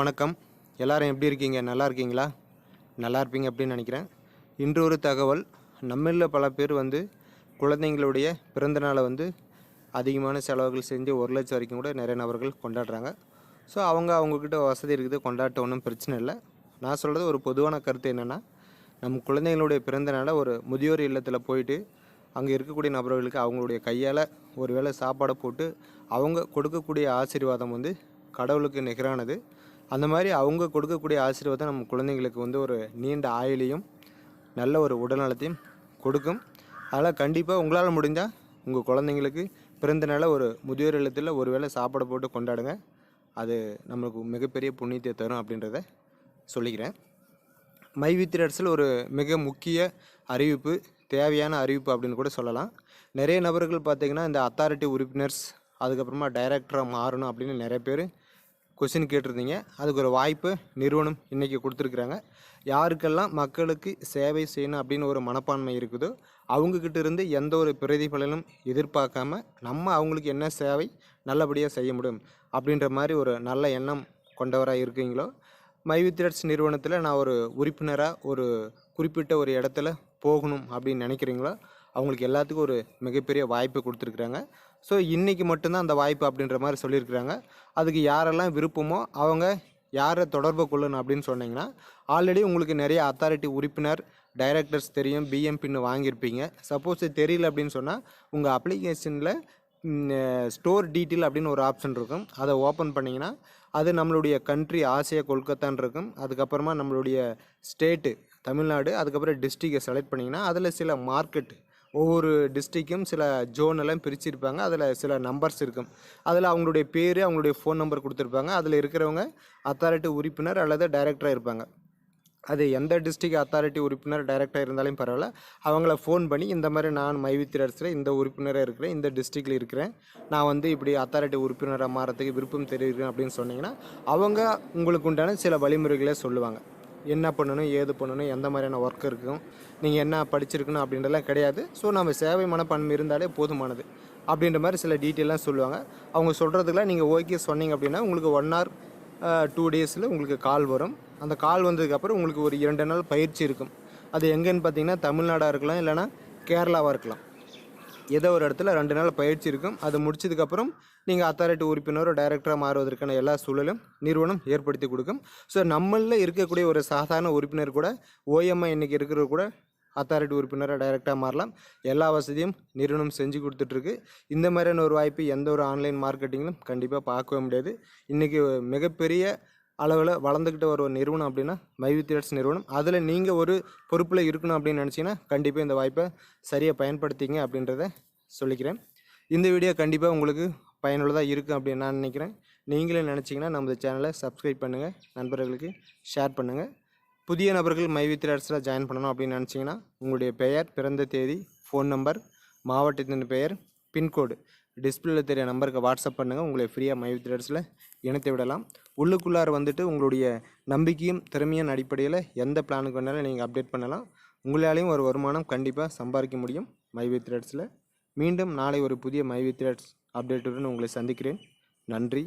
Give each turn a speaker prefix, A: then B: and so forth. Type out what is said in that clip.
A: வணக்கம் எல்லாரும் எப்படி இருக்கீங்க நல்லா இருக்கீங்களா நல்லா இருப்பீங்க அப்படின்னு நினைக்கிறேன் இன்று ஒரு தகவல் நம்மளில் பல பேர் வந்து குழந்தைங்களுடைய பிறந்தநாளை வந்து அதிகமான செலவுகள் செஞ்சு ஒரு லட்சம் வரைக்கும் கூட நிறைய நபர்கள் கொண்டாடுறாங்க ஸோ அவங்க அவங்கக்கிட்ட வசதி இருக்குது கொண்டாட்ட ஒன்றும் பிரச்சனை இல்லை நான் சொல்கிறது ஒரு பொதுவான கருத்து என்னென்னா நம்ம குழந்தைங்களுடைய பிறந்தநாளை ஒரு முதியோர் இல்லத்தில் போயிட்டு அங்கே இருக்கக்கூடிய நபர்களுக்கு அவங்களுடைய கையால் ஒரு வேளை சாப்பாடை போட்டு அவங்க கொடுக்கக்கூடிய ஆசீர்வாதம் வந்து கடவுளுக்கு நிகரானது அந்த மாதிரி அவங்க கொடுக்கக்கூடிய ஆசீர்வாதம் நம்ம குழந்தைங்களுக்கு வந்து ஒரு நீண்ட ஆயுளையும் நல்ல ஒரு உடல்நலத்தையும் கொடுக்கும் அதனால் கண்டிப்பாக உங்களால் முடிஞ்சால் உங்கள் குழந்தைங்களுக்கு பிறந்த நாள ஒரு முதியோர் இல்லத்தில் ஒரு வேளை சாப்பாடு போட்டு கொண்டாடுங்க அது நம்மளுக்கு மிகப்பெரிய புண்ணியத்தை தரும் அப்படின்றத சொல்லிக்கிறேன் மை அரசில் ஒரு மிக முக்கிய அறிவிப்பு தேவையான அறிவிப்பு அப்படின்னு கூட சொல்லலாம் நிறைய நபர்கள் பார்த்திங்கன்னா இந்த அத்தாரிட்டி உறுப்பினர்ஸ் அதுக்கப்புறமா டைரக்டராக மாறணும் அப்படின்னு நிறைய பேர் கொஷின் கேட்டிருந்தீங்க அதுக்கு ஒரு வாய்ப்பு நிறுவனம் இன்றைக்கி கொடுத்துருக்குறாங்க யாருக்கெல்லாம் மக்களுக்கு சேவை செய்யணும் அப்படின்னு ஒரு மனப்பான்மை இருக்குதோ அவங்கக்கிட்ட இருந்து எந்த ஒரு பிரதிபலனும் எதிர்பார்க்காம நம்ம அவங்களுக்கு என்ன சேவை நல்லபடியாக செய்ய முடியும் அப்படின்ற மாதிரி ஒரு நல்ல எண்ணம் கொண்டவராக இருக்கீங்களோ மைவித்ரட்ஸ் நிறுவனத்தில் நான் ஒரு உறுப்பினராக ஒரு குறிப்பிட்ட ஒரு இடத்துல போகணும் அப்படின்னு நினைக்கிறீங்களோ அவங்களுக்கு எல்லாத்துக்கும் ஒரு மிகப்பெரிய வாய்ப்பு கொடுத்துருக்குறாங்க ஸோ இன்றைக்கி மட்டும்தான் அந்த வாய்ப்பு அப்படின்ற மாதிரி சொல்லியிருக்கிறாங்க அதுக்கு யாரெல்லாம் விருப்பமோ அவங்க யாரை தொடர்பு கொள்ளணும் அப்படின்னு சொன்னிங்கன்னா ஆல்ரெடி உங்களுக்கு நிறைய அத்தாரிட்டி உறுப்பினர் டைரக்டர்ஸ் தெரியும் பிஎம் பின்னு வாங்கியிருப்பீங்க சப்போஸ் தெரியல அப்படின்னு சொன்னால் உங்கள் அப்ளிகேஷனில் ஸ்டோர் டீட்டெயில் அப்படின்னு ஒரு ஆப்ஷன் இருக்கும் அதை ஓப்பன் பண்ணிங்கன்னா அது நம்மளுடைய கண்ட்ரி ஆசியா கொல்கத்தான் இருக்கும் அதுக்கப்புறமா நம்மளுடைய ஸ்டேட்டு தமிழ்நாடு அதுக்கப்புறம் டிஸ்ட்ரிக்டை செலக்ட் பண்ணிங்கன்னா அதில் சில மார்க்கெட் ஒவ்வொரு டிஸ்ட்ரிக்கும் சில ஜோனெல்லாம் பிரிச்சிருப்பாங்க அதில் சில நம்பர்ஸ் இருக்கும் அதில் அவங்களுடைய பேர் அவங்களுடைய ஃபோன் நம்பர் கொடுத்துருப்பாங்க அதில் இருக்கிறவங்க அத்தாரிட்டி உறுப்பினர் அல்லது டைரக்டராக இருப்பாங்க அது எந்த டிஸ்ட்ரிக் அத்தாரிட்டி உறுப்பினர் டைரக்டாக இருந்தாலும் பரவாயில்ல அவங்கள ஃபோன் பண்ணி இந்த மாதிரி நான் மைவித்திர அரசில் இந்த உறுப்பினராக இருக்கிறேன் இந்த டிஸ்ட்ரிக்டில் இருக்கிறேன் நான் வந்து இப்படி அத்தாரிட்டி உறுப்பினராக மாறத்துக்கு விருப்பம் தெரிவிக்கிறேன் அப்படின்னு சொன்னிங்கன்னா அவங்க உங்களுக்கு உண்டான சில வழிமுறைகளை சொல்லுவாங்க என்ன பண்ணணும் ஏது பண்ணணும் எந்த மாதிரியான ஒர்க் இருக்கும் நீங்கள் என்ன படிச்சிருக்கணும் அப்படின்றலாம் கிடையாது ஸோ நம்ம சேவை மனப்பான்மை இருந்தாலே போதுமானது அப்படின்ற மாதிரி சில டீட்டெயிலாம் சொல்லுவாங்க அவங்க சொல்கிறதுக்குலாம் நீங்கள் ஓகே சொன்னீங்க அப்படின்னா உங்களுக்கு ஒன் ஹவர் டூ டேஸில் உங்களுக்கு கால் வரும் அந்த கால் வந்ததுக்கப்புறம் உங்களுக்கு ஒரு இரண்டு நாள் பயிற்சி இருக்கும் அது எங்கேன்னு பார்த்தீங்கன்னா தமிழ்நாடாக இருக்கலாம் இல்லைனா கேரளாவாக இருக்கலாம் ஏதோ ஒரு இடத்துல ரெண்டு நாள் பயிற்சி இருக்கும் அது முடிச்சதுக்கப்புறம் நீங்கள் அத்தாரிட்டி உறுப்பினரோ டைரக்டராக மாறுவதற்கான எல்லா சூழலும் நிறுவனம் ஏற்படுத்தி கொடுக்கும் ஸோ நம்மளில் இருக்கக்கூடிய ஒரு சாதாரண உறுப்பினர் கூட ஓஎம்ஐ இன்றைக்கி இருக்கிற கூட அத்தாரிட்டி உறுப்பினராக டைரெக்டாக மாறலாம் எல்லா வசதியும் நிறுவனம் செஞ்சு கொடுத்துட்ருக்கு இந்த மாதிரியான ஒரு வாய்ப்பு எந்த ஒரு ஆன்லைன் மார்க்கெட்டிங்கிலும் கண்டிப்பாக பார்க்கவே முடியாது இன்றைக்கி மிகப்பெரிய அளவில் வளர்ந்துக்கிட்டு வர ஒரு நிறுவனம் அப்படின்னா மைவி தியேட்டர்ஸ் நிறுவனம் அதில் நீங்கள் ஒரு பொறுப்பில் இருக்கணும் அப்படின்னு நினச்சிங்கன்னா கண்டிப்பாக இந்த வாய்ப்பை சரியாக பயன்படுத்திங்க அப்படின்றத சொல்லிக்கிறேன் இந்த வீடியோ கண்டிப்பாக உங்களுக்கு பயனுள்ளதாக இருக்குது அப்படின்னு நான் நினைக்கிறேன் நீங்களே நினச்சிங்கன்னா நம்ம சேனலை சப்ஸ்கிரைப் பண்ணுங்கள் நண்பர்களுக்கு ஷேர் பண்ணுங்கள் புதிய நபர்கள் மைவி தியேட்டர்ஸில் ஜாயின் பண்ணணும் அப்படின்னு நினச்சிங்கன்னா உங்களுடைய பெயர் பிறந்த தேதி ஃபோன் நம்பர் மாவட்டத்தின் பெயர் பின்கோடு டிஸ்பிளேயில் தெரிய நம்பருக்கு வாட்ஸ்அப் பண்ணுங்கள் உங்களை ஃப்ரீயாக மைவி தியேட்டர்ஸில் இணைத்து விடலாம் உள்ளுக்குள்ளார வந்துட்டு உங்களுடைய நம்பிக்கையும் திறமையின் அடிப்படையில் எந்த பிளானுக்கு வேணாலும் நீங்கள் அப்டேட் பண்ணலாம் உங்களாலையும் ஒரு வருமானம் கண்டிப்பாக சம்பாதிக்க முடியும் மை த்ரெட்ஸில் மீண்டும் நாளை ஒரு புதிய மை த்ரெட்ஸ் அப்டேட்டுடன் உங்களை சந்திக்கிறேன் நன்றி